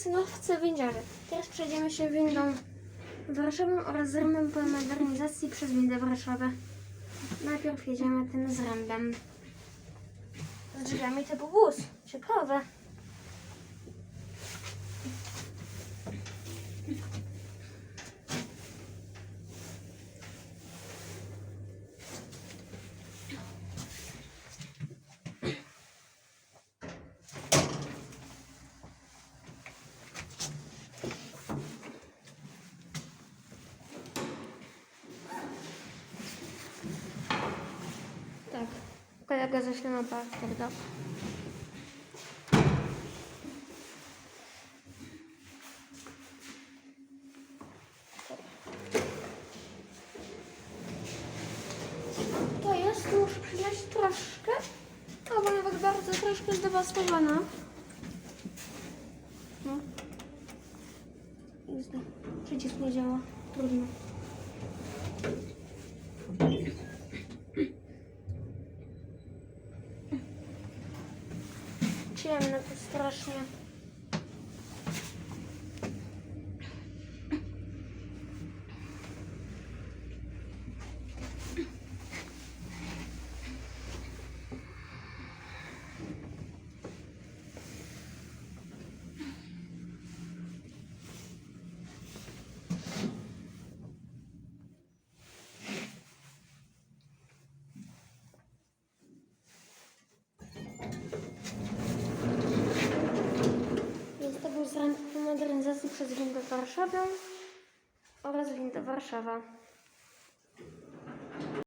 synowce windziarze. Teraz przejdziemy się windą Warszawą oraz zrębem po modernizacji przez windę Warszawę. Najpierw jedziemy tym zrębem. Z drzwiami typu wóz. Ciekawe. Kolega ze Ślenowa Amsterdam. To jest, muszę przyznać, troszkę, albo nawet bardzo troszkę zdewastowana. No. Przycisk nie działa. Trudno. Чем это страшнее? Modernizacji przez Windę Warszawę oraz Windę Warszawa.